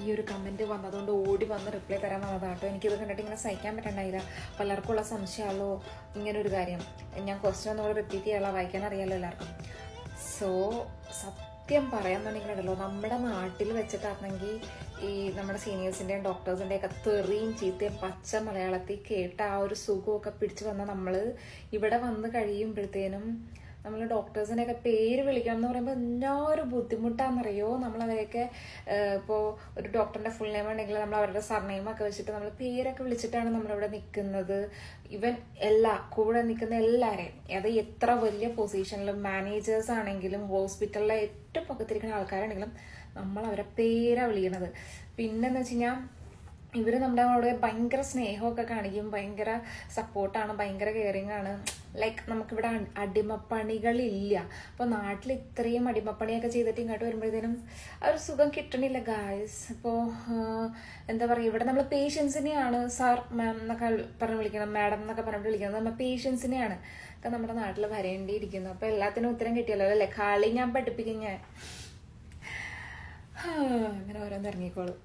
ഈ ഒരു കമന്റ് വന്നതുകൊണ്ട് ഓടി വന്ന് റിപ്ലൈ തരാൻ വന്നതാണ് കേട്ടോ. എനിക്കിത് കണ്ടിട്ട് ഇങ്ങനെ സഹിക്കാൻ പറ്റണ്ടായില്ല. പലർക്കുള്ള സംശയമാണല്ലോ ഇങ്ങനെ ഒരു കാര്യം. ഞാൻ ക്വസ്റ്റ്യൻ ഒന്നുകൂടെ റിപ്പീറ്റ് ചെയ്യാനുള്ള വായിക്കാൻ അറിയാമല്ലോ എല്ലാവർക്കും. സോ സത്യം പറയാന്നുണ്ടെങ്കിലുണ്ടല്ലോ നമ്മുടെ നാട്ടിൽ വെച്ചിട്ടാണെങ്കിൽ ഈ നമ്മുടെ സീനിയേഴ്സിന്റെയും ഡോക്ടേഴ്സിന്റെയൊക്കെ തെറിയും ചീത്തയും പച്ച മലയാളത്തിൽ കേട്ട ആ ഒരു സുഖമൊക്കെ പിടിച്ചു വന്ന നമ്മൾ ഇവിടെ വന്ന് കഴിയുമ്പോഴത്തേനും നമ്മൾ ഡോക്ടേഴ്സിനെയൊക്കെ പേര് വിളിക്കണം എന്ന് പറയുമ്പോൾ എന്നാ ഒരു ബുദ്ധിമുട്ടാണെന്നറിയോ നമ്മൾ അവരെയൊക്കെ ഇപ്പോൾ ഒരു ഡോക്ടറിന്റെ ഫുൾ നെയിം ഉണ്ടെങ്കിൽ നമ്മൾ അവരുടെ സർനെയിമൊക്കെ വെച്ചിട്ട് നമ്മൾ പേരൊക്കെ വിളിച്ചിട്ടാണ് നമ്മളിവിടെ നിൽക്കുന്നത് ഇവൻ എല്ലാ കൂടെ നിൽക്കുന്ന എല്ലാവരെയും അത് എത്ര വലിയ പൊസിഷനിലും മാനേജേഴ്സ് ആണെങ്കിലും ഹോസ്പിറ്റലിലെ ഏറ്റവും പക്കത്തിരിക്കുന്ന ആൾക്കാരാണെങ്കിലും നമ്മൾ അവരെ പേരാ വിളിക്കുന്നത്. പിന്നെന്ന് വെച്ച് കഴിഞ്ഞാൽ ഇവർ നമ്മുടെ അവിടെ ഭയങ്കര സ്നേഹമൊക്കെ കാണിക്കും ഭയങ്കര സപ്പോർട്ടാണ് ഭയങ്കര കെയറിങ് ആണ്. ലൈക്ക് നമുക്കിവിടെ അടിമപ്പണികളില്ല. അപ്പോൾ നാട്ടിൽ ഇത്രയും അടിമപ്പണിയൊക്കെ ചെയ്തിട്ട് ഇങ്ങോട്ട് വരുമ്പോഴത്തേനും ആ ഒരു സുഖം കിട്ടണില്ല ഗായ്സ് അപ്പോൾ എന്താ പറയുക ഇവിടെ നമ്മൾ പേഷ്യൻസിനെയാണ് സാർ മാം എന്നൊക്കെ പറഞ്ഞ് വിളിക്കണം മാഡം എന്നൊക്കെ പറഞ്ഞിട്ട് വിളിക്കണം നമ്മൾ പേഷ്യൻസിനെയാണ് ഒക്കെ നമ്മുടെ നാട്ടിൽ വരേണ്ടിയിരിക്കുന്നു. അപ്പോൾ എല്ലാത്തിനും ഉത്തരം കിട്ടിയല്ലോ അല്ലേ? കളി ഞാൻ പഠിപ്പിക്കും ഞാൻ. അങ്ങനെ ഓരോന്ന് ഇറങ്ങിക്കോളും.